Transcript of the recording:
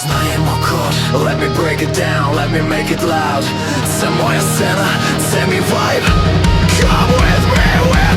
знаємо код Let me break it down, let me make it loud. Це моя сцена, це мій вайб Come with me,